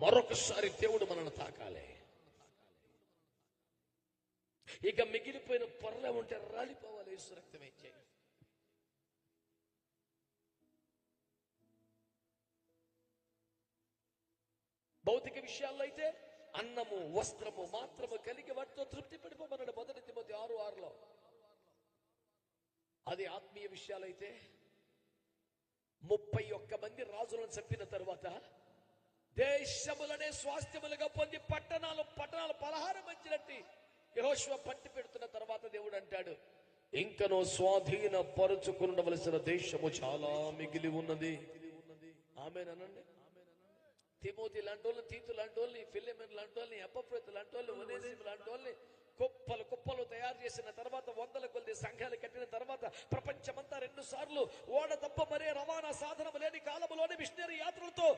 మరొకసారి దేవుడు మనల్ని తాకాలి. ఇక మిగిలిపోయిన పొరలే ఉంటే రాలిపోవాలి యేసు రక్తం ఇచ్చే. భౌతిక విషయాల్లో అయితే అన్నము వస్త్రము మాత్రము కలిగి వాటితో తృప్తి పడిపోమన్నాడు మొదటి తిమ్మతి ఆరు ఆరులో. అది ఆత్మీయ విషయాలైతే ముప్పై ఒక్క మంది రాజులను చంపిన తర్వాత దేశములనే స్వాస్థ్యములుగా పొంది పట్టణాలు పట్టణాలు పలహారం మంచినట్టు యహోశివ పట్టి పెడుతున్న తర్వాత దేవుడు అంటాడు ఇంకనో స్వాధీన పరుచుకుండవలసిన దేశము చాలా మిగిలి ఉన్నది. ఆమెనండి తిమోతి లాంటి వాళ్ళు తీతు లాంటి వాళ్ళని ఫిలిమిన్ లాంటి వాళ్ళని ఎప్పప్రతి లాంటి వాళ్ళు ఒనేసిం లాంటి వాళ్ళని కుప్పలు కుప్పలు తయారు చేసిన తర్వాత వందల కొద్ది సంఘాలు కట్టిన తర్వాత ప్రపంచమంతా రెండు సార్లు ఓడ తప్ప మరే రవాణా సాధనం లేని కాలంలోని మిషనరీ యాత్రలతో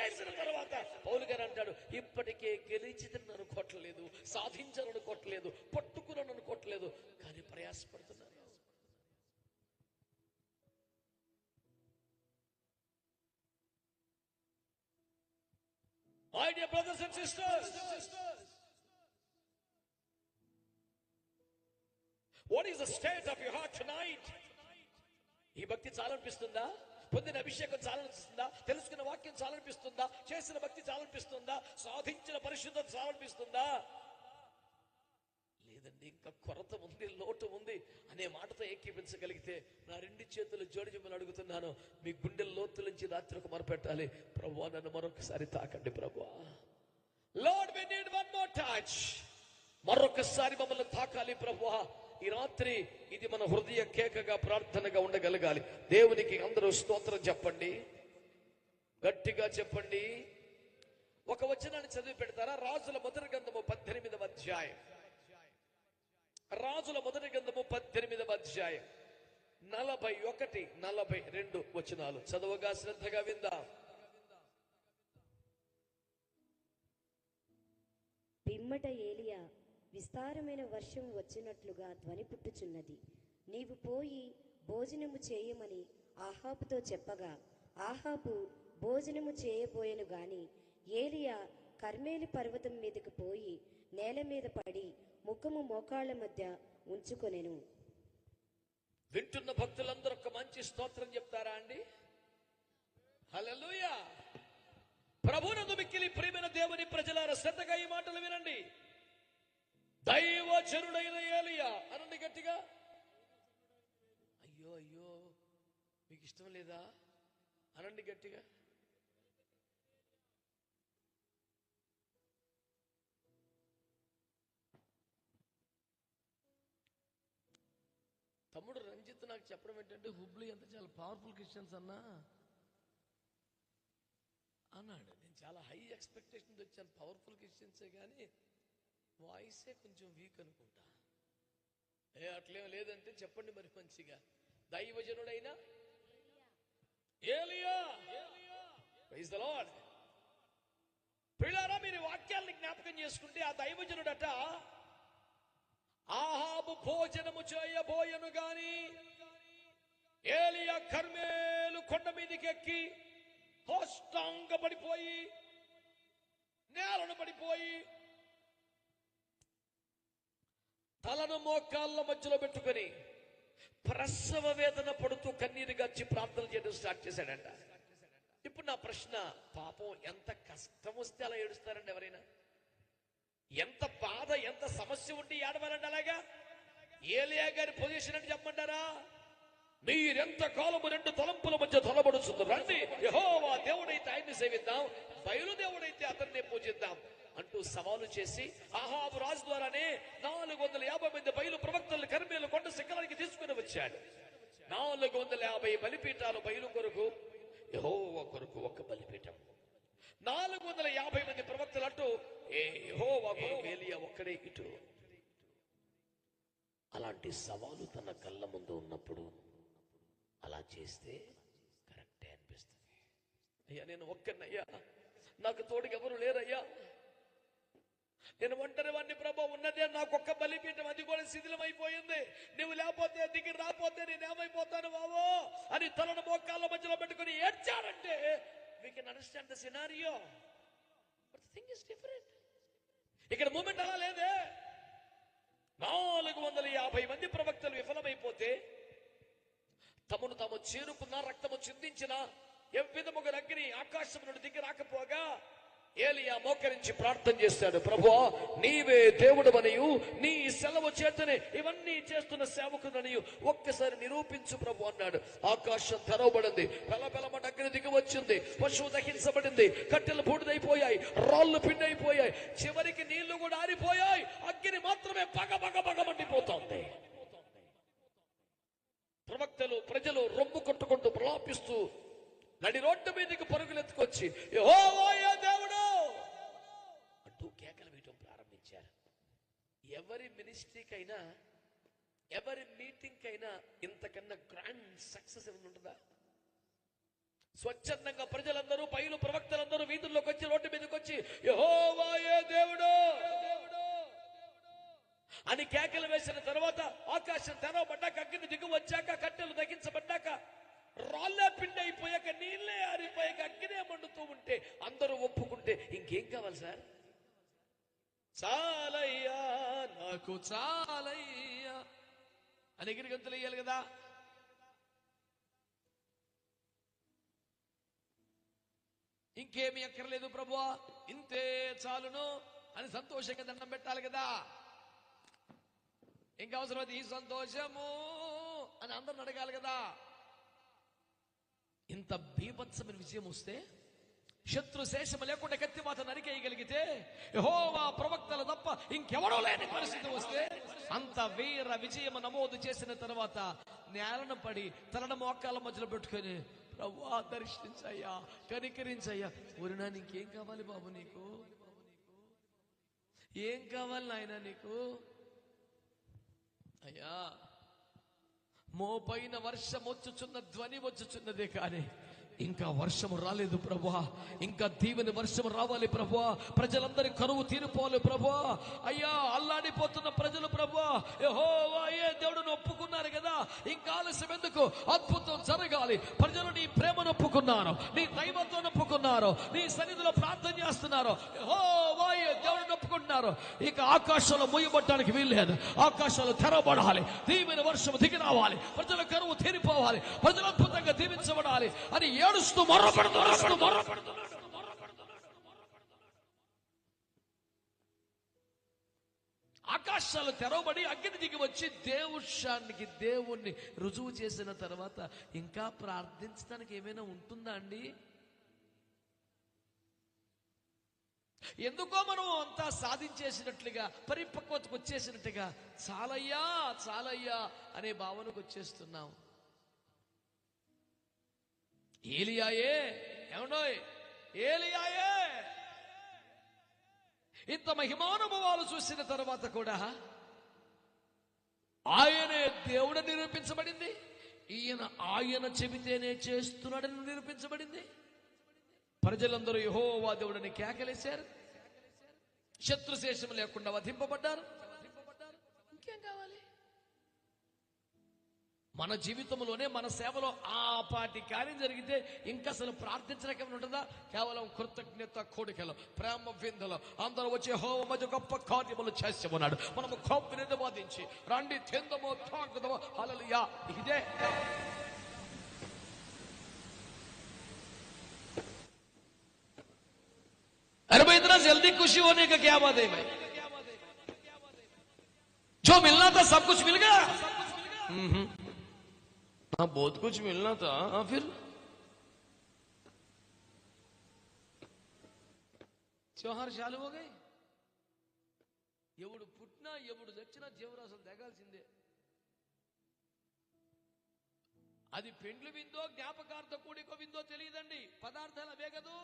వాక్యంతో తర్వాత పౌలు గారు అంటాడు ఇప్పటికే గెలిచిదని అనుకోవట్లేదు సాధించాలని అనుకోవట్లేదు పట్టుకున్నాను అనుకోవట్లేదు కానీ ప్రయాసపడుతున్నాను My dear brothers and sisters, what is the state of your heart tonight? ఈ భక్తి చాలనిపిస్తుందా పొందిన అభిషేకం చాలనిపిస్తుందా? తెలుసుకున్న వాక్యం చాలనిపిస్తుందా? చేసిన భక్తి చాలనిపిస్తుందా? సాధించిన పరిశుద్ధత చాలనిపిస్తుందా? లేదండి ఇంకా కొరత ఉంది లోటు ఉంది అనే మాటతో ఏకీపించగలిగితే నా రెండు చేతులు జోడి మిమ్మల్ని అడుగుతున్నాను. మీ గుండె లోతు నుంచి రాత్రి ఒక మొరపెట్టాలి. ప్రభు నన్ను మరొకసారి తాకండి ప్రభు Lord we need one more touch మరొకసారి మమ్మల్ని తాకాలి ప్రభు ఈ రాత్రి ఇది మన హృదయ కేకగా ప్రార్థనగా ఉండగలగాలి. దేవునికి అందరూ స్తోత్రం చెప్పండి. గట్టిగా చెప్పండి. ఒక వచనాన్ని చదివి పెడతారా? రాజుల మొదటి గంధము పద్దెనిమిదవ అధ్యాయం. రాజుల మొదటి గంధము పద్దెనిమిదవ అధ్యాయం. నలభై ఒకటి నలభై రెండు వచనాలు. చదవగా శ్రద్ధగా విందా. పిమ్మట ఏలియా విస్తారమైన వర్షం వచ్చినట్లుగా ధ్వని పుట్టుచున్నది. నీవు పోయి భోజనము చేయమని ఆహాబుతో చెప్పగా ఆహాబు భోజనము చేయబోయెను గాని ఏలియా కర్మేలి పర్వతం మీదకు పోయి నేల మీద పడి ముఖము మోకాళ్ళ మధ్య ఉంచుకొనెను. వింటున్న భక్తులందరూ ఒక మంచి స్తోత్రం చెప్తారా అండి? హల్లెలూయా! ప్రభునందు మిక్కిలి ప్రేమైన దేవుని ప్రజలారా శ్రద్ధగా ఈ మాటలు వినండి. దైవచనుడైన ఏలియా. అనండి గట్టిగా. అయ్యో అయ్యో మీకు ఇష్టం లేదా? అనండి గట్టిగా. తమ్ముడు రంజిత్ నాకు చెప్పడం ఏంటంటే హుబ్లీ అంత చాలా పవర్ఫుల్ క్రిస్టియన్స్ అన్నా. అన్నాడు. నేను చాలా హై ఎక్స్పెక్టేషన్ వచ్చాను. పవర్ఫుల్ క్రిస్టియన్సే కానీ వాయిసే కొంచెం వీక్ అనుకుంటా. ఏ అట్లేం లేదంటే చెప్పండి మరి మంచిగా. దైవజనుడైనా ఏలియా. ప్రైజ్ మీరు వాక్యాలను వాక్యాల్ని జ్ఞాపకం చేసుకుంటే ఆ దైవజనుడట ఆహాబు భోజనము చేయబోయను గాని ఏలియా కర్మేలు కొండ మీదకి ఎక్కి హోష్టాంగ పడిపోయి నేలను పడిపోయి తలను మోకాళ్ళ మధ్యలో పెట్టుకొని ప్రసవ వేదన పడుతూ కన్నీరు గచ్చి ప్రార్థన చేయడం స్టార్ట్ చేశాడంట. ఇప్పుడు నా ప్రశ్న పాపం ఎంత కష్టం వస్తే అలా ఏడుస్తారండి ఎవరైనా? ఎంత బాధ ఎంత సమస్య ఉంటే ఏడవాలండి అలాగా? ఏలియా గారి పొజిషన్ అంటే చెప్పమంటారా? మీరెంత కాలము రెండు తలంపుల మధ్య తొలబడుతుంది రండి. యహోవా దేవుడైతే ఆయన్ని సేవిద్దాం బయలుదేవుడైతే అతన్ని పూజిద్దాం. అంటూ సవాలు చేసి ఆహాబు రాజు ద్వారానే నాలుగు వందల యాభై మంది బయలు ప్రవక్తలు కర్మీలు కొండ శిఖరానికి తీసుకుని వచ్చాడు. నాలుగు వందల యాభై బలిపీఠాలు బయలు కొరకు యెహోవా కొరకు ఒక బలిపీఠం. నాలుగు వందల యాభై మంది ప్రవక్తలు అంటూ ఏ యెహోవా ఏలియా ఒక్కడే ఇటు. అలాంటి సవాలు తన కళ్ళ ముందు ఉన్నప్పుడు అలా చేస్తే కరెక్టే అనిపిస్తుంది. అయ్యా నేను ఒక్కనయ్యా నాకు తోడుగా ఎవరు లేరయ్యా. నేను ఒంటరి వాడిని ప్రభా ఉన్నదే నాకు ఒక్క బలిపీఠం అది కూడా శిథిలమైపోయింది. నువ్వు లేకపోతే దిగి రాపోతే నేను ఏమైపోతాను బావో? అని తలను మోకాళ్ళ మధ్యలో పెట్టుకుని ఏడ్చాడంటే we can understand the scenario but thing is different ఇక్కడ మూమెంట్ అలా లేదే. నాలుగు వందల యాభై మంది ప్రవక్తలు విఫలమైపోతే తమను తాము చేరుకున్న రక్తము చిందించిన ఎవ్విధముగా అగ్ని ఆకాశం నుండి దిగి రాకపోగా ఏలియా మోకరించి ప్రార్థన చేస్తాడు. ప్రభు నీవే దేవుడు అనియు నీ సెలవు చేతనే ఇవన్నీ చేస్తున్న సేవకుడనియు ఒక్కసారి నిరూపించు ప్రభు అన్నాడు. ఆకాశం తెరవబడింది పెలపెలమట అగ్ని దిగి వచ్చింది పశువు దహించబడింది కట్టెలు బూడిదైపోయాయి రాళ్ళు పిండైపోయాయి చివరికి నీళ్ళు కూడా ఆరిపోయాయి అగ్ని మాత్రమే పగ పగ పగ మండిపోతోంది. ప్రవక్తలు ప్రజలు రొమ్ము కొట్టుకుంటూ ప్రలాపిస్తూ నడి రోడ్డు మీదకి పరుగులెత్తుకొచ్చి యెహోవాయే దేవుడు ఎవరి మినిస్ట్రీకైనా ఎవరి మీటింగ్ అయినా ఇంతకన్నా గ్రాండ్ సక్సెస్ ఏమైనా ఉంటుందా? స్వచ్ఛందంగా ప్రజలందరూ పైలు ప్రవక్తలందరూ వీధుల్లోకి వచ్చి రోడ్డు మీదకి వచ్చి యెహోవాయే దేవుడు! అని కేకలు వేసిన తర్వాత ఆకాశం తెరవబడ్డాక అగ్ని దిగు వచ్చాక కట్టెలు తగ్గించబడ్డాక రాళ్ళే పిండి అయిపోయాక నీళ్ళే ఆరిపోయాక అగ్నే మండుతూ ఉంటే అందరూ ఒప్పుకుంటే ఇంకేం కావాలి సార్ చాలయ్యా నాకు చాలయ్యా. అని ఎగిరి గంతులు వేయాలి కదా. ఇంకేమీ అక్కర్లేదు ప్రభువా. ఇంతే చాలును అని సంతోషంగా దండం పెట్టాలి కదా. ఇంకా అవసరం అది ఈ సంతోషము అని అందరిని అడగాలి కదా. ఇంత బీభత్సమైన విజయం వస్తే శత్రు శేషము లేకుండా కత్తి మాత నరికేయగలిగితే యహోవా ప్రవక్తలు తప్ప ఇంకెవడో లేని పరిస్థితి వస్తే అంత వీర విజయం నమోదు చేసిన తర్వాత నేలను పడి తలన మోకాల మధ్యలో పెట్టుకొని ప్రవ్వా దర్శించయ్యా కనికరించయ్యా. ఊరినా నీకేం కావాలి బాబు నీకు? ఏం కావాలి నాయన నీకు? అయ్యా మోపైన వర్షం వచ్చుచున్న ధ్వని వచ్చుచున్నదే కానీ ఇంకా వర్షం రాలేదు ప్రభా ఇంకా దీవెని వర్షం రావాలి ప్రభా ప్రజలందరి కరువు తీరిపోవాలి ప్రభా అయ్యా అల్లాడిపోతున్న ప్రజలు ప్రభా యెహోవా ఏ దేవుడును ఒప్పుకున్నారు కదా? ఇంకా ఆలస్యం ఎందుకు? అద్భుతం జరగాలి. ప్రజలు నీ ప్రేమను ఒప్పుకున్నారు. నీ దైవంతో ఒప్పుకున్నారు. నీ సన్నిధిలో ప్రార్థన చేస్తున్నారు. యెహోవా ఏ దేవుడిని ఒప్పుకుంటున్నారు? ఇక ఆకాశంలో ముయ్యబట్టడానికి వీల్లేదు. ఆకాశాలు తెరబడాలి దీవెన వర్షం దిగి రావాలి. ప్రజల కరువు తీరిపోవాలి. ప్రజలు అద్భుతంగా దీవించబడాలి అని ఏడుస్తూ మొర్రపడుతూ ఆకాశాలు తెరవబడి అగ్ని దిగి వచ్చి దేవుషానికి దేవుణ్ణి రుజువు చేసిన తర్వాత ఇంకా ప్రార్థించడానికి ఏమైనా ఉంటుందా అండి? ఎందుకో మనం అంతా సాధించేసినట్లుగా పరిపక్వతకు వచ్చేసినట్టుగా చాలయ్యా చాలయ్యా అనే భావనకు వచ్చేస్తున్నాం. ఏలియాయే ఏమన్నోయ్ ఏలియాయే! ఇంత మహిమానుభవాలు చూసిన తర్వాత కూడా ఆయనే దేవుడు నిరూపించబడింది. ఈయన ఆయన చెబితేనే చేస్తున్నాడని నిరూపించబడింది. ప్రజలందరూ యహోవా దేవుడని కేకలేశారు. శత్రుశేషం లేకుండా వధింపబడ్డారు. మన జీవితంలోనే మన సేవలో ఆ పాటి కార్యం జరిగితే ఇంకా అసలు ప్రార్థించడానికి ఏమైనా ఉంటుందా కేవలం కృతజ్ఞత కోడికలు ప్రేమ విందులు అందరూ వచ్చే హోమ మధ్య గొప్ప కార్యములు చేసి ఉన్నాడు మనము కోపిని వాదించి రండి తిందమో తాగుదమో హల్లెలూయా ఇదే अरे भाई इतना जल्दी खुशी होने का क्या बात है भाई जो मिलना था सब कुछ मिल गया हम्म। हाँ बहुत कुछ मिलना था हाँ फिर त्योहार चालू हो गए ఎవడు పుట్టినా ఎవడు చచ్చినా జీవరాశులు తెగాల్సిందే అది పెండ్లు విందో జ్ఞాపకార్థ కూడికో విందో తెలియదండి పదార్థాలు అవే కదూ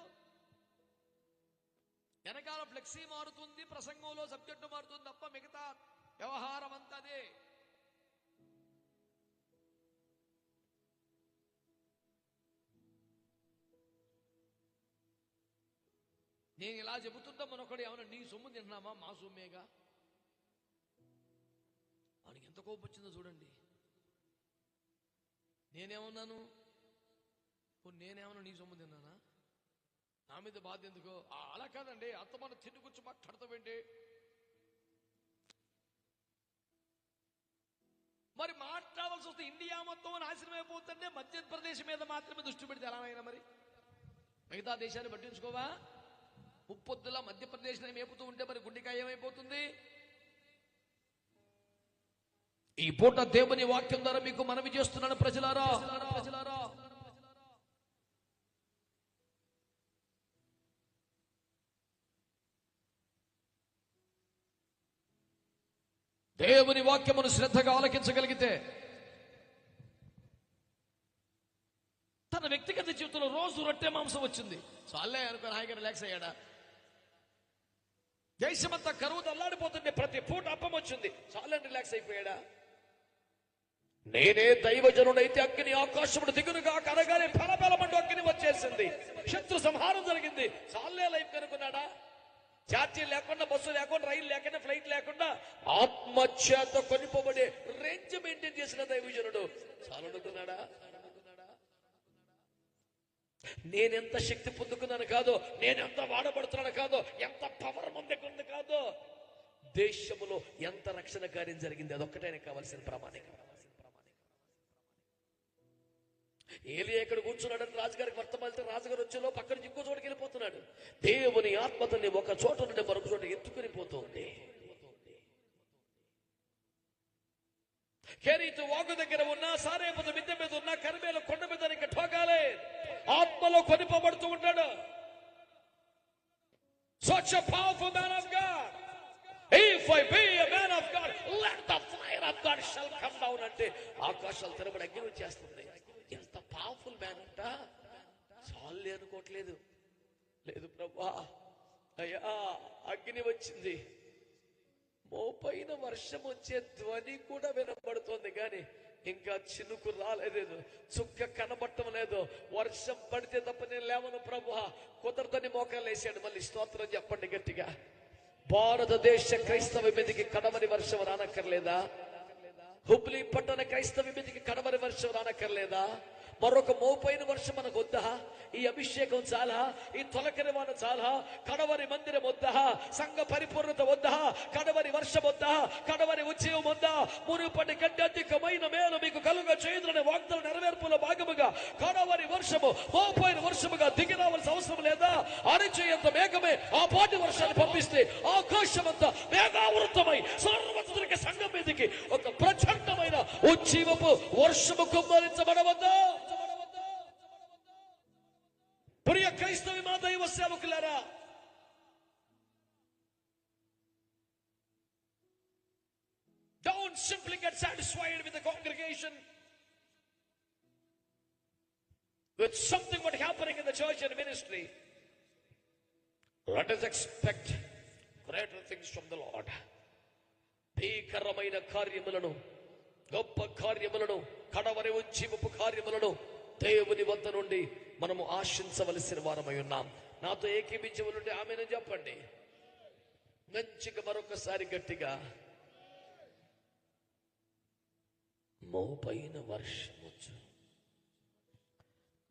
వెనకాల ఫ్లెక్సీ మారుతుంది ప్రసంగంలో సబ్జెక్టు మారుతుంది తప్ప మిగతా వ్యవహారం అంతా అదే నేను ఇలా చెబుతుందా మనొకడు ఏమైనా నీ సొమ్ము తింటున్నామా మా సొమ్మేగా? వానికి ఎంత కోపం వచ్చిందో చూడండి. నేనేమన్నాను? పోనీ నేనేమన్నా నీ సొమ్ము తిన్నానా? నా మీద బాధ ఎందుకు? అలా కాదండి. అత్త మన చిన్న గురించి మాట్లాడతావేంటి? మరి మాట్లాడాల్సి వస్తే ఇండియా మొత్తం నాశనం అయిపోతుంటే మధ్యప్రదేశ్ మీద మాత్రమే దృష్టి పెడితే ఎలా అయినా మరి? మిగతా దేశాన్ని పట్టించుకోవా? ముప్పొద్దులా మధ్యప్రదేశ్ మేపుతూ ఉంటే మరి గుండెకాయ ఏమైపోతుంది? ఈ పూట దేవుని వాక్యం ద్వారా మీకు మనవి చేస్తున్నాను ప్రజలారా. ప్రజలారా దేవుని వాక్యమును శ్రద్ధగా ఆలకించగలిగితే తన వ్యక్తిగత జీవితంలో రోజు రొట్టె మాంసం వచ్చింది. చాలే అనుకుని హాయిగా రిలాక్స్ అయ్యాడా? దేశమంతా కరువు అల్లాడిపోతుంటే ప్రతి పూట అప్పం వచ్చింది. చాలా రిలాక్స్ అయిపోయాడా? నేనే దైవజనుడైతే అగ్ని ఆకాశముడు దిగునుగా కరగానే ఫలబలమంటూ అగ్ని వచ్చేసింది. శత్రు సంహారం జరిగింది. చాలే లైఫ్ కనుకున్నాడా ఛార్జీ లేకుండా బస్సు లేకుండా రైలు లేకుండా ఫ్లైట్ లేకుండా ఆత్మచేత కొనిపోబడే రేంజ్ మెయింటైన్ చేసిన దైవజనుడు. చాలనుకున్నాడా? నేనెంత శక్తి పొందుకున్నాను కాదో నేనెంత వాడబడుతున్నాను కాదో ఎంత పవర్ ముందుకుంది కాదో దేశములో ఎంత రక్షణ కార్యం జరిగింది అదొక్కటైనా కావాల్సిన ప్రామాణిక. ఏలి ఎక్కడ కూర్చున్నాడని రాజుగారికి వర్తమానితే రాజుగారు వచ్చేలో పక్కన ఇంకో చోటుకి వెళ్ళిపోతున్నాడు. దేవుని ఆత్మతని ఒక చోట నుండి మరొక చోట ఎత్తుకుని పోతుంది. కెరీతు వాగు దగ్గర ఉన్నా సారేపద మిద్దె మీద ఉన్నా కరిమేల కొండ మీద ఆత్మలో కొనిపబడుతూ ఉంటాడు. Such a powerful man of God. If I be a man of God, let the fire of God shall come down అంటే ఆకాశాలు తిరగబడి అగ్ని వచ్చేస్తుంది. ఎంత పవర్ఫుల్ మ్యాన్ అంట. చాలు అనుకోవట్లేదు. లేదు ప్రభా. అయ్యా అగ్ని వచ్చింది. మోపైన వర్షం వచ్చే ధ్వని కూడా వినపడుతోంది కానీ ఇంకా చినుకు రాలేదు చుక్క కనబట్టం లేదు వర్షం పడితే తప్ప నేను లేవను ప్రభు కుదరదని మోకాలు వేసాడు. మళ్ళీ స్తోత్రం చెప్పండి గట్టిగా. భారతదేశ క్రైస్తవ మీదకి కడమని వర్షం రానక్కర్లేదా? హుబ్లీ పట్టణ క్రైస్తవ మీదకి కడమరి వర్షం రానక్కర్లేదా? మరొక మోపైన వర్షం మనకు వద్దా ఈ అభిషేకం చాలా ఈ తొలకరివాన చాలా కడవరి మందిరం వద్దా సంఘ పరిపూర్ణత వద్దా కడవరి వర్షం వద్దా కడవరి ఉద్యమం వద్దా మునుపటి కంటే అధికమైన మేలు మీకు కలుగ చేయుదులనే వాగ్దాన నెరవేర్పులో భాగముగా కడవరి వర్షము మోపైన వర్షముగా దిగి రావాల్సిన అవసరం లేదా? అరిచేయంత మేఘమే ఆ పాటి వర్షాన్ని పంపిస్తే ఆకాశమంతా మేఘావృతమై సర్వత్రిక సంఘం మీదకి ఒక ప్రచండమైన ఉజ్జీవపు వర్షము కుమ్మరించబడవద్దా? ప్రియ క్రైస్తవి మా దైవ సేవకులారా Don't simply get satisfied with the congregation with something what happening in the church and ministry. Let us expect greater things from the Lord. భీకరమైన కార్యములను గొప్ప కార్యములను కడవరి ఉజ్జీవపు కార్యములను దేవుని వద్ద నుండి మనము ఆశించవలసిన వారమై ఉన్నాం. నాతో ఏకీపించవలుంటే ఆమెను చెప్పండి. మంచిగా మరొకసారి గట్టిగా. మోపైన వర్షమొచ్చు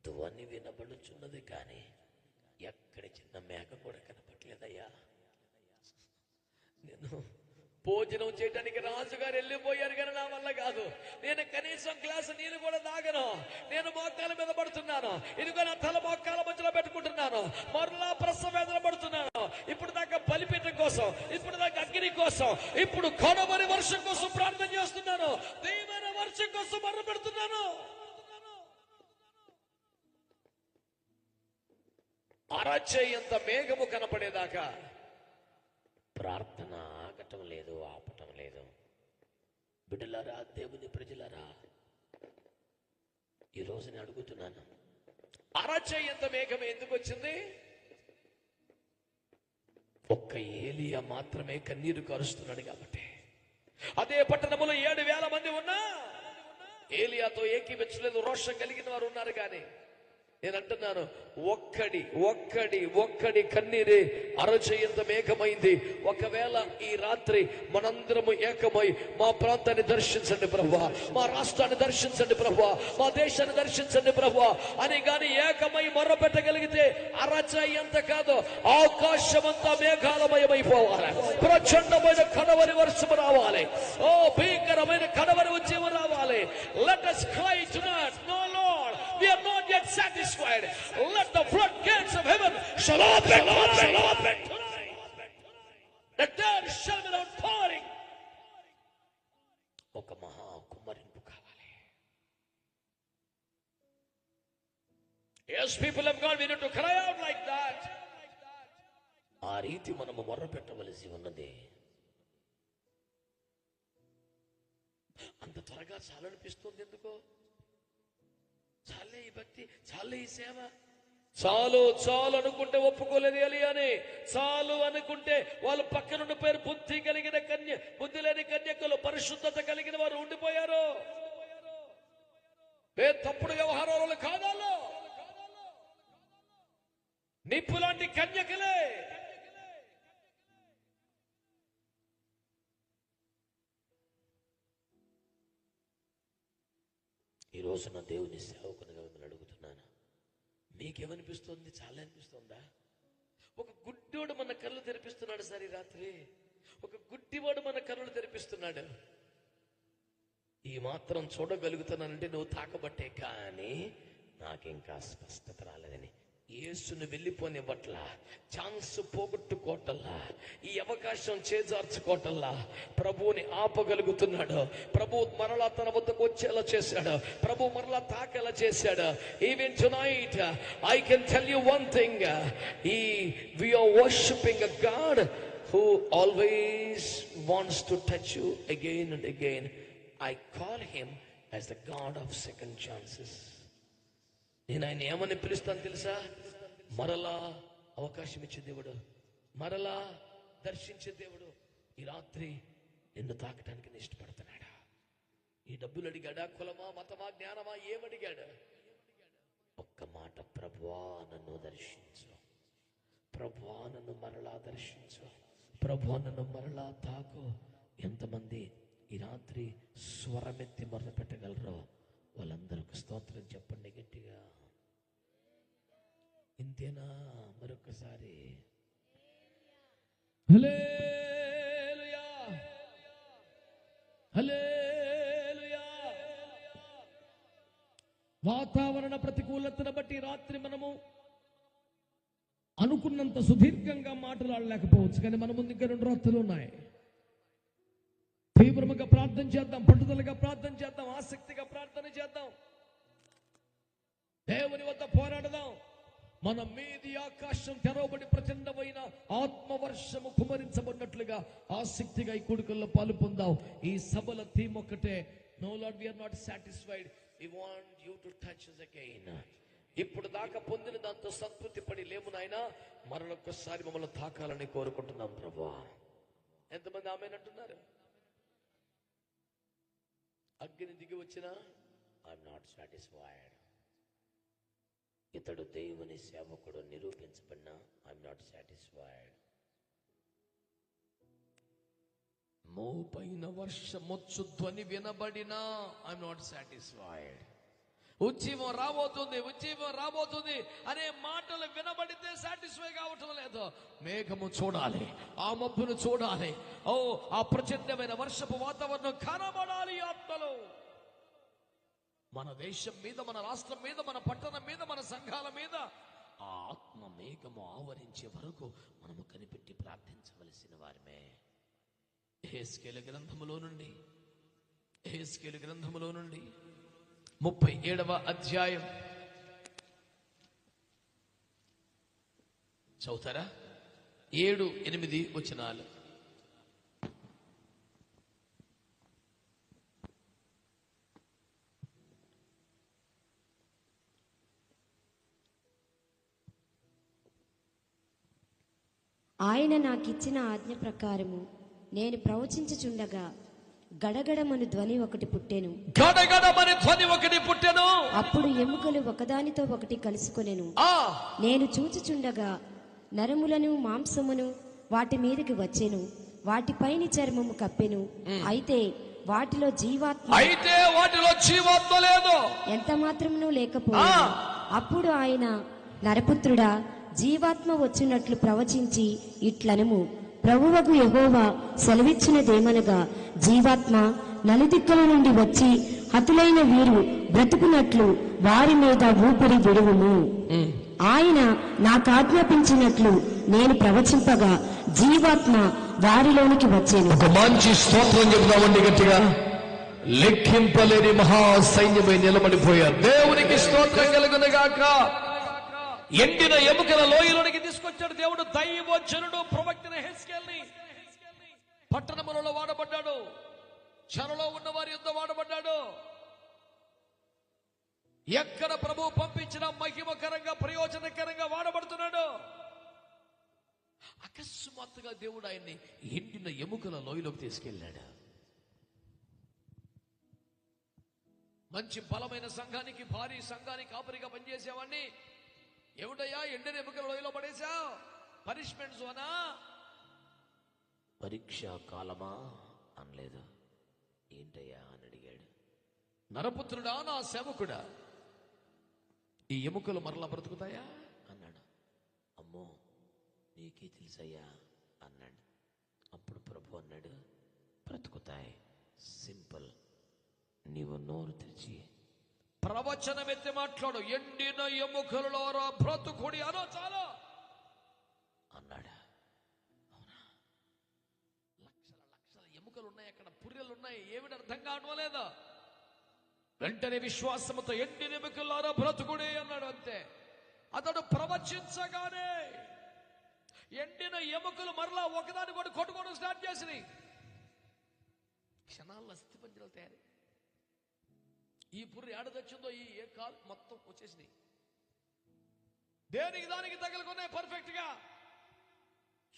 ధ్వని వినబడుచున్నది కానీ ఎక్కడ చిన్న మేక కూడా కనపట్లేదయ్యా నేను భోజనం చేయడానికి రాజుగారు వెళ్ళిపోయారు కానీ నా వల్ల కాదు. నేను కనీసం గ్లాసు నీళ్ళు కూడా తాగను. నేను మోకాల మీద పడుతున్నాను. ఇదిగో నా తల మోకాల మధ్యలో పెట్టుకుంటున్నాను. మరలా ప్రసవేదన పడుతున్నాను. ఇప్పుడు దాకా బలిపీఠం కోసం ఇప్పుడు దాకా అగ్ని కోసం ఇప్పుడు కొనబరి వర్షం కోసం ప్రార్థన చేస్తున్నాను. దీవెన వర్షం కోసం మర్ర పెడుతున్నాను అరచేయంత మేఘము కనపడేదాకా ప్రార్థన ఆగటం లేదు ఆపటం లేదు. బిడ్డలారా దేవుని ప్రజలారా ఈ నేను అడుగుతున్నాను అరచేయంత మేఘం ఎందుకు వచ్చింది? ఒక్క ఏలియా మాత్రమే కన్నీరు కరుస్తున్నాడు కాబట్టి. అదే పట్టణములో ఏడు వేల మంది ఉన్నా ఏలియాతో ఏకీపించలేదు రోషం కలిగిన వారు ఉన్నారు కానీ. నేను అంటున్నాను ఒక్కడి ఒక్కడి ఒక్కడి కన్నీరే అరచేయంత మేఘమైంది. ఒకవేళ ఈ రాత్రి మనందరము ఏకమై మా ప్రాంతాన్ని దర్శించండి ప్రభా మా రాష్ట్రాన్ని దర్శించండి ప్రభా మా దేశాన్ని దర్శించండి ప్రభా. అని కానీ ఏకమై మొర్రపెట్టగలిగితే అరచేయంత కాదు ఆకాశమంతా మేఘాలమయమైపోవాలి. ప్రచండమైన కడవరి వర్షము రావాలి. ఓ భీకరమైన కడవరి ఉద్యమం రావాలి. Let us cry to we are not yet satisfied let the floodgates of heaven shall open shall open tonight that there shall be an outpouring ఒక మహా కుమ్మరింపు కావాలి yes people of god we need to cry out like that ఆ రీతి మనము మొర్ర పెట్టవలసి ఉన్నది అంత త్వరగా చాలనిపిస్తుంది ఎందుకో భక్తి. చాలే ఈ సేవ. చాలు చాలు అనుకుంటే ఒప్పుకోలేదు అని చాలు అనుకుంటే వాళ్ళ పక్కనున్న పేరు బుద్ధి కలిగిన కన్య బుద్ధి లేని కన్యకలు పరిశుద్ధత కలిగిన వారు ఉండిపోయారు. ఏ తప్పుడు వ్యవహారాలు కాదాలో నిప్పు లాంటి కన్యకలే. ఈ రోజున దేవుని సేవకునిగా మిమ్మల్ని అడుగుతున్నాను. మీకేమనిపిస్తుంది? చాలా అనిపిస్తుందా? ఒక గుడ్డోడు మన కళ్ళు తెరిపిస్తున్నాడు సార్ ఈ రాత్రి. ఒక గుడ్డివాడు మన కళ్ళు తెరిపిస్తున్నాడు. ఈ మాత్రం చూడగలుగుతున్నానంటే నువ్వు తాకబట్టే కానీ నాకింకా స్పష్టత రాలేదని. యేసుని వెళ్ళిపోనివ్వట్లా ఛాన్స్ పోగొట్టుకోవటల్లా ఈ అవకాశం చేజార్చుకోవటల్లా ప్రభువుని ఆపగలుగుతున్నాడు ప్రభు మరలా తన వద్దకు వచ్చేలా చేశాడు ప్రభు మరలా తాకేలా చేశాడు even tonight I can tell you one thing ఈ we are worshipping a God who always wants to touch you again and again I call him as the God of second chances నేను ఆయన ఏమని పిలుస్తాను తెలుసా? మరలా అవకాశం ఇచ్చే దేవుడు. మరలా దర్శించే దేవుడు. ఈ రాత్రి నిన్ను తాకటానికి నేను ఇష్టపడుతున్నాడా? ఈ డబ్బులు అడిగాడా? కులమా మతమా జ్ఞానమా? ఏమడిగాడు ఒక్క మాట ప్రభువా నన్ను దర్శించు. ప్రభువా నన్ను మరలా దర్శించు. ప్రభువా నన్ను మరలా తాకు. ఎంతమంది ఈ రాత్రి స్వరమెత్తి మొదలు పెట్టగలరో వాళ్ళందరికీ స్తోత్రం చెప్పండి గట్టిగా. ఇంతేనా? మరొకసారి హలే హల్లెలూయా. వాతావరణ ప్రతికూలతను బట్టి రాత్రి మనము అనుకున్నంత సుదీర్ఘంగా మాట్లాడలేకపోవచ్చు కానీ మన ముందు ఇంకా రెండు రాత్రులు ఉన్నాయి. తీవ్రముగా ప్రార్థన చేద్దాం పట్టుదలగా ప్రార్థన చేద్దాం ఆసక్తిగా ప్రార్థన చేద్దాం. దేవుని వద్ద పోరాడదాం. మన మీది ఆకాశం తెరవబడి ప్రచండమైన ఆత్మవర్షము కుమరించబడినట్లుగా ఆసక్తిగా ఈ కొడుకుల్లో పాలు పొందాం. ఈ సభల థీమ్ ఒకటే no Lord we are not satisfied we want you to touch again ఇప్పుడు దాకా పొందిన దాంతో సంతృప్తి పడి లేము నాయన. మరొకసారి మమ్మల్ని తాకాలని కోరుకుంటున్నాం ప్రభా. ఎంతమంది ఆమెనంటున్నారు? అగ్ని దిగి వచ్చినా ఐఎమ్ నాట్ సాటిస్ఫైడ్. ఇతడు దేవుని సేవకుడు నిరూపించబడినా ఐఎమ్ నాట్ సాటిస్ఫైడ్. మోపైన వర్షమొచ్చు ధ్వని వినబడినా ఐఎమ్ నాట్ సాటిస్ఫైడ్. ఉద్యమం రాబోతుంది ఉద్యమం రాబోతుంది అనే మాటలు వినబడితే సాటిస్ఫై కావటం లేదు. మేఘము చూడాలి ఆ మబ్బును చూడాలి. ఓ ఆ ప్రచండమైన వర్షపు వాతావరణం కనబడాలి ఆత్మలో. మన దేశం మీద మన రాష్ట్రం మీద మన పట్టణం మీద మన సంఘాల మీద ఆ ఆత్మ మేఘము ఆవరించే వరకు మనము కనిపెట్టి ప్రార్థించవలసిన వారమే. హేస్కేల గ్రంథములో నుండి హేస్కేల గ్రంథములో నుండి ముప్పై ఏడవ అధ్యాయం. చదువుతారా? ఏడు ఎనిమిది వచనాలు. ఆయన నాకిచ్చిన ఆజ్ఞ ప్రకారము నేను ప్రవచించుచుండగా గడగడమను ధ్వని ఒకటి పుట్టెను. గడగడమని ధ్వని ఒకటి పుట్టెను. అప్పుడు ఎముకలు ఒకదానితో ఒకటి కలుసుకొనెను. నేను చూచుచుండగా నరములను మాంసమును వాటి మీదకి వచ్చెను. వాటిపైని చర్మము కప్పెను. అయితే వాటిలో జీవాత్మ అయితే వాటిలో జీవాత్మ లేదు. ఎంత మాత్రమును లేకపోయింది ఆ. అప్పుడు ఆయన నరపుత్రుడా జీవాత్మ వచ్చినట్లు ప్రవచించి ఇట్లనము. ప్రభువకు యెహోవా సెలవిచ్చినదేమనగా జీవాత్మ నలుదిక్కుల నుండి వచ్చి హతులైన వీరు బ్రతుకున్నట్లు వారి మీద ఊపిరి విడువుము. ఆయన నాకు ఆజ్ఞాపించినట్లు నేను ప్రవచింపగా జీవాత్మ వారిలోనికి వచ్చేను. ఒక మంచి స్తోత్రం చెప్దామండి గట్టిగా. లెక్కింపలేని మహా సైన్యమై నిలబడిపోయారు. దేవునికి స్తోత్రం కలుగునగాక. ఎండిన ఎముకల లోయలోనికి తీసుకొచ్చాడు దేవుడు. దైవజనుడు ప్రవక్తన హెస్కెల్ని పట్టణములలో వాడబడ్డాడు. చెరలో ఉన్న వారి యుద్ధ వాడబడ్డాడు. ఎక్కడ ప్రభు పంపించిన మహిమకరంగా ప్రయోజనకరంగా వాడబడుతున్నాడు. అకస్మాత్తుగా దేవుడు ఆయన్ని ఎండిన ఎముకల లోయలోకి తీసుకెళ్ళాడు. మంచి బలమైన సంఘానికి భారీ సంఘానికి కాపరిగా పనిచేసేవాడిని ఏమిటయ్యా ఎండిన ఎముకల లోయలో పడేశావు? పనిష్మెంట్స్ అనా పరీక్ష కాలమా? అనలేదు. ఏంటయ్యా అని అడిగాడు. నరపుత్రుడా నా సేవకుడా ఈ ఎముకలు మరలా బ్రతుకుతాయా? అన్నాడు. అమ్మో నీకే తెలుసయ్యా అన్నాడు. అప్పుడు ప్రభు అన్నాడు బ్రతుకుతాయి. సింపుల్. నీవు నోరు తెరిచి ప్రవచనం ఎత్తి మాట్లాడు. ఎండిన ఎముకలలో బ్రతుకుడి అనో చాలు. అన్నాడు. లక్షల లక్షల ఎముకలు ఉన్నాయి అక్కడ. పుర్రెలు ఉన్నాయి. ఏమిటి అర్థం కావడం లేదా? వెంటనే విశ్వాసముతో ఎండిన ఎముకలారా బ్రతుకుడే అన్నాడు అంతే. అతడు ప్రవచించగానే ఎండిన ఎముకలు మరలా ఒకదాని కూడా కొట్టుకోవడం స్టార్ట్ చేసినాయి. క్షణాల్లో అస్థిపంజలు తయారు ఈ పుర్రి ఆడదొచ్చిందో ఈ ఏ కాల్ మొత్తం వచ్చేసినాయి. దేనికి దానికి తగులుకున్నాయి పర్ఫెక్ట్గా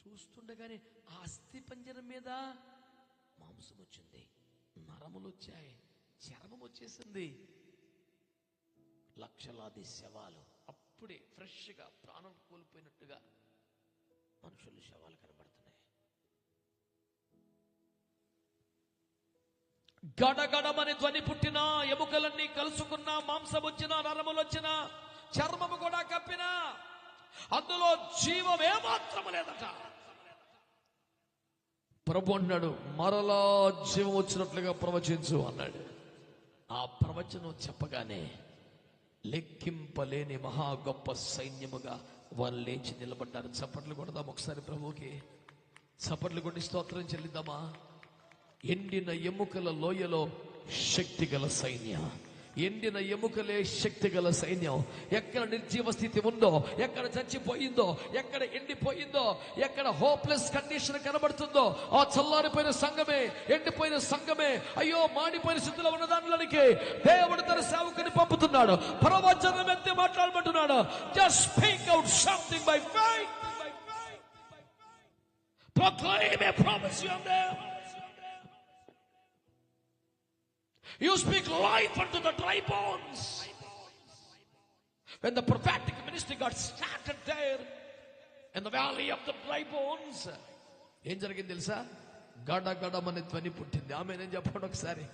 చూస్తుండగానే ఆ అస్థి పంజరం మీద మాంసం వచ్చింది. నరములు వచ్చాయి. చర్మం వచ్చేసింది. లక్షలాది శవాలు. అప్పుడే ఫ్రెష్గా ప్రాణం కోల్పోయినట్టుగా మనుషులు శవాలు కనబడుతున్నాయి. గడగడమని ధ్వని పుట్టిన ఎముకలన్నీ కలుసుకున్న మాంసం వచ్చినా నరములు వచ్చినా చర్మము కూడా కప్పినా అందులో జీవం ఏమాత్రము లేదట. ప్రభు అంటున్నాడు మరలా జీవం వచ్చినట్లుగా ప్రవచించు అన్నాడు. ఆ ప్రవచనం చెప్పగానే లెక్కింపలేని మహా గొప్ప సైన్యముగా వాళ్ళు లేచి నిలబడ్డారు. చప్పట్లు కొడదాం ఒకసారి ప్రభువుకి. చప్పట్లు కొట్టి స్తోత్రం చెల్లిద్దామా? ఎండిన ఎముకల లోయలో శక్తి గల సైన్యం. ఎండిన ఎముకలే శక్తి గల సైన్యం. ఎక్కడ నిర్జీవ స్థితి ఉందో ఎక్కడ చచ్చిపోయిందో ఎక్కడ ఎండిపోయిందో ఎక్కడ హోప్లెస్ కండిషన్ కనబడుతుందో ఆ చల్లారిపోయిన సంఘమే ఎండిపోయిన సంఘమే అయ్యో మాడిపోయిన స్థితిలో ఉన్న దానిలోనికి దేవుడు తన సేవకుని పంపుతున్నాడు. ప్రవచనం ఎత్తి మాట్లాడమంటున్నాడు. Just speak out something by faith proclaim a promise you there. You speak life unto the dry bones. When the prophetic ministry got started there in the valley of the dry bones, ఏం జరిగింది తెలుసా? గడ గడమని ధ్వని పుట్టింది. ఆమె నేను చెప్పండి ఒకసారి?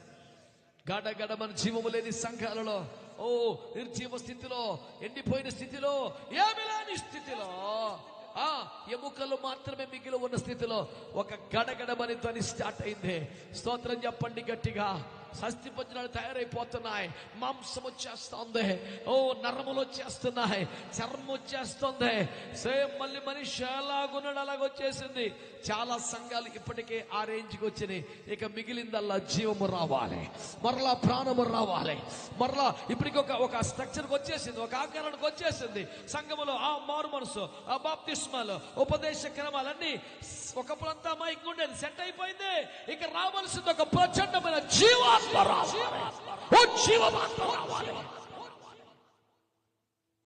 గడ గడమని జీవము లేని సంఘాలలో ఓ నిర్జీవ స్థితిలో ఎండిపోయిన స్థితిలో ఏమి లేని స్థితిలో ఆ ఎముకలు మాత్రమే మిగిలి ఉన్న స్థితిలో ఒక గడగడమని ధ్వని స్టార్ట్ అయింది. స్తోత్రం చెప్పండి గట్టిగా. సస్తి పంజరాలు తయారైపోతున్నాయి. మాంసం వచ్చేస్తుంది ఓ నరములు వచ్చేస్తున్నాయి చర్మం వచ్చేస్తుంది సేమ్ మళ్ళీ మనిషి ఎలాగున్నాడు అలాగ వచ్చేసింది. చాలా సంఘాలు ఇప్పటికే ఆ రేంజ్కి వచ్చినాయి. ఇక మిగిలిందల్లా జీవము రావాలి. మరలా ప్రాణము రావాలి. మరలా ఇప్పటికి ఒక ఒక స్ట్రక్చర్కి వచ్చేసింది. ఒక ఆకారానికి వచ్చేసింది. సంఘములో ఆ మారు మనసు ఆ బాప్తిస్మాలు ఉపదేశ క్రమాలన్నీ ఒకప్పుడంతా మైక్ ఉండేది సెట్ అయిపోయింది. ఇక రావాల్సింది ఒక ప్రచండమైన జీవాత్మ రావాలి ఓ జీవమాత్మ రావాలి